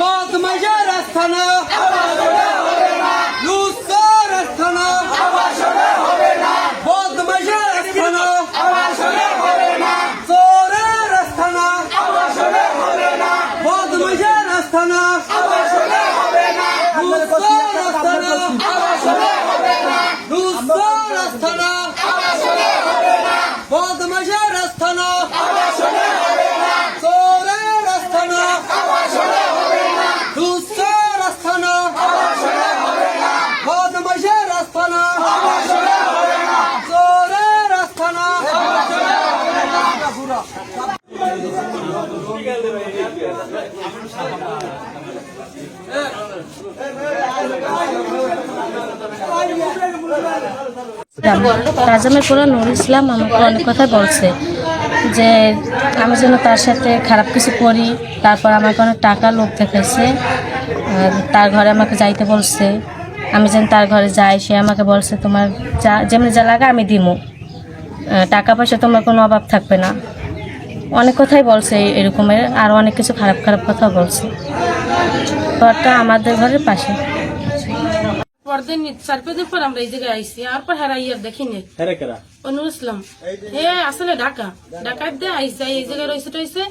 বদমাইশের আস্থানা। রাজামের পুরো নুর ইসলাম আমাকে অনেক কথা বলছে যে আমি যেন তার সাথে খারাপ কিছু করি, তারপর আমাকে অনেক টাকা লোক দেখাইছে তার ঘরে আমাকে যাইতে বলছে। আমি যেন তার ঘরে যাই, সে আমাকে বলছে, তোমার যা, যেমনি যা লাগে আমি দিমু। টাকা পয়সা তোমার কোনো অভাব থাকবে না। অনেক কথাই বলছে এরকমের আর অনেক কিছু খারাপ খারাপ কথা বলছে। ঘরটা আমাদের ঘরের পাশে। পরদিন চার পাঁচ দিন পর আমরা এই জায়গায় আইসি আর পর হারা ইয়ার দেখিনি। অনুর ইসলাম। হে আসলে ঢাকা। ঢাকায় দিয়ে আইসে এই জায়গায় রয়েছে টইছে।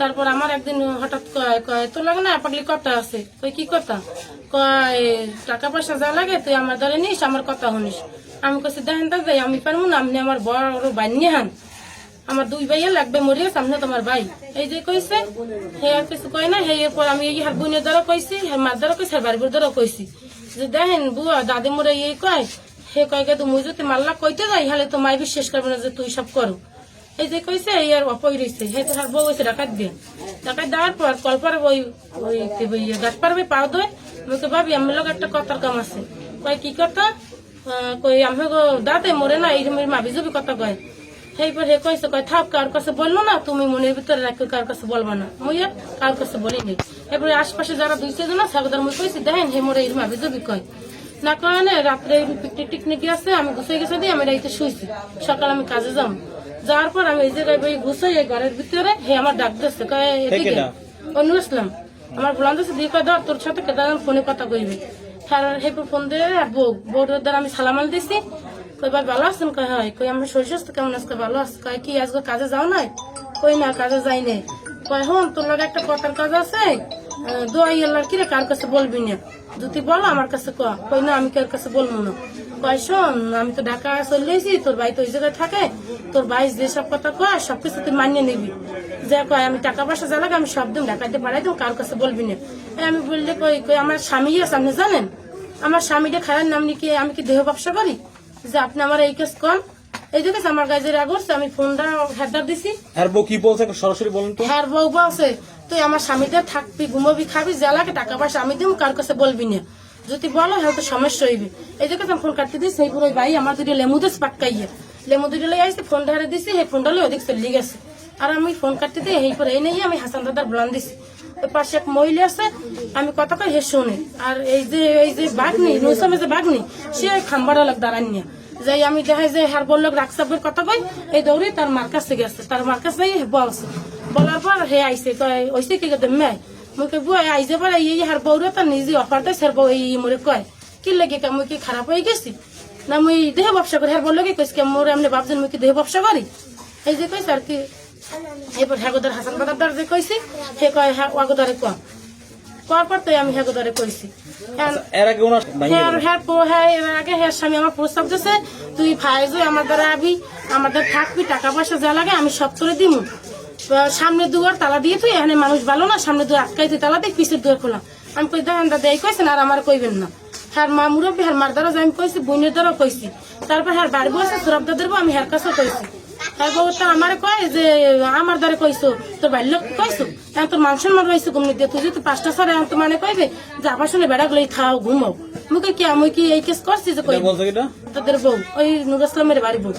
তারপর আমার একদিন হঠাৎ কয় কয় তোর লাগে না পাগলি কথা আছে? কই কি কথা? কয় টাকা পয়সা যা লাগে তুই আমার ধরে নিস আমার কথা শুনিস। আমি কইছি দেখেন তা যাই আমি পারব না আপনি আমার বড় বানিয়ে হান। আমার দুই ভাইয়া লাগবে মরিয়া সামনে তোমার ভাই। এই যে কইছে হে আর কিছু কয় না হে এরপর আমি এই হার বোনের দ্বারা কইছি হে মার দ্বারা কইছি আর বাড়ির দ্বারা কইছি। যে দেখেন বুয়া দাদি মোরে এই কয় হে কয় কে তুমি যদি মাল্লা কইতে যাই হলে তো মাই বিশ্বাস করবে না যে তুই সব করো। এই যে কইছে এই আর অপই রইছে। হে তো হার বউ হয়েছে ডাকাত দিয়ে ডাকাত দেওয়ার পর কলপার ওই ওই বই গাছ পারবে পাও দই মুখে ভাবি আমার লোক একটা কথার কাম আছে। কয় কি আহ, কই আমি দাদে মরে না এই মা বিজুবি কথা কয়। সেইবার হে কইছে কয় থাক কার কাছে বলল না তুমি মনের ভিতরে রাখো কার কাছে বলবা না। মুই কার কাছে বলিনি। এরপরে আশপাশে যারা দুই চারজন আছে সাগদার মুই কইছি দেখেন হে মোরে এরম আবি জবি কয়। না না রাত্রে পিকনিক টিকনিক আছে আমি গুছিয়ে গেছে দিয়ে আমি রাইতে শুইছি। সকাল আমি কাজে যাম। যাওয়ার পর আমি এই জায়গায় বই গুছাই এই ঘরের ভিতরে হে আমার ডাক দিচ্ছে কয় এদিকে? অনু আসলাম। আমার বলান দিচ্ছে দিয়ে কয় ধর তোর সাথে কেদার ফোনে কথা কইবে। আর হেপর ফোন দিয়ে আর বউ বউর দ্বারা আমি সালামাল দিছি কইবার ভালো আছেন? কয় হয়, কই, আমার শরীর স্বাস্থ্য কেমন আছে? ভালো আছে? কয় কি, আজকে কাজে যাও নাই? কই না, কাজে যাই নাই। কয় হন, তোর লগে একটা কথার কাজ আছে? দোয়াই আল্লাহর কিরে কার কাছে বলবি না? যদি বলো আমার কাছে ক। কই না, আমি কার কাছে বলব না? কয় শোন, আমি তো ঢাকা চলে এসেছি, তোর ভাই তো ওই জায়গায় থাকে। তোর ভাই যেসব কথা কয় সবকিছু তুই মানিয়ে নিবি। যে কয়, আমি টাকা পয়সা যা লাগে আমি সব দিন ঢাকাতে পাঠাই দেবো কার কাছে বলবি না? আমি বললে কই কই, আমার স্বামী আছে, আপনি জানেন? আমার স্বামীটা খারাপ নাম কি আমি কি দেহ ব্যবসা করি? যে আপনি আমার এই কেস কন এই দেখেছ আমার গাছের আগরছে আমি ফোনটা হেদার দিছি। আর বউ কি বলছে সরাসরি বলেন তো। হ্যার বউ আছে তুই আমার স্বামীতে থাকবি ঘুমাবি খাবি যা লাগে টাকা পয়সা আমি দিব কার কাছে বলবি না। যদি বলো হয়তো সমস্যা হইবে। এই দেখে আমি ফোন কাটতে দিই সেই পুরো ভাই আমার দুটো লেমু দিস পাক্কাইয়ে লেমু দুটো লই আসছে ফোন ধারে দিছি সেই ফোনটা লই ওদিক চলে গেছে। আর আমি ফোন কাটতে দিই এই পরে এই নেই আমি হাসান দাদার বলান দিছি। পাশে এক মহিলা আছে, আমি কথা হে শোনে। আর এই যে এই যে বাঘনি নৌসামে যে বাঘনি, সে ওই লোক দাঁড়ান নিয়ে। যাই আমি দেখাই যে হার বলল রাক্সাবের কথা কই, এই দৌড়ে তার মার কাছে গেছে তার মার কাছে বলছে বলার পর হে আইসে কয়, ওইসে কি মেয়ে মুখে বুয়া আইসে পরে, এই হার বউরে তার নিজে অফারটা সের বউ এই মোরে কয়, কি লাগে মুই কি খারাপ হয়ে গেছি? না, মুই দেহ ব্যবসা করি, হার বলল কি কইস কে, মোরে এমনি ভাবছেন মুই কি দেহ ব্যবসা করি? এই যে কইস আর কি এরপর হ্যাগোদার হাসান বাদার যে কইছি হে কয় হ্যাঁ ওয়াগোদারে কয় কয়ার পর আমি হ্যাগোদারে কইছি। এর আগে ওনার হ্যাঁ হ্যাঁ পো হ্যাঁ এর আগে হ্যাঁ স্বামী আমার প্রস্তাব দিছে তুই ফাইজ আমার দ্বারা আবি আমাদের থাকবি টাকা পয়সা যা লাগে আমি সব করে দিমু। সামনে দুয়ার তালা দিয়ে তুই এখানে মানুষ ভালো না সামনে দুয়ার আটকাই তুই তালা দিয়ে পিছের দুয়ার খোলা। আমি কই দেখেন দাদা এই কইছেন আর আমার কইবেন না। হ্যাঁ মা মুরব্বী হ্যাঁ মার দ্বারা আমি কইছি বোনের দ্বারা কইছি। তারপর হ্যাঁ বাড়ি বসে সুরব দাদের আমি হ্যার কাছে কইছি। তারপর তো আমার কয় যে আমার দ্বারা কইছো তোর বাড়ির লোক কইছো? এখন তোর মান সম্মান রয়েছে ঘুমনি দিয়ে তুই যদি পাঁচটা সারে এখন তো মানে কইবে যে আবার শুনে বেড়া গুলো খাও ঘুমাও। মুখে কি আমি কি এই কেস করছি যে কই? তাদের বউ ওই নুর ইসলামের বাড়ি বউ।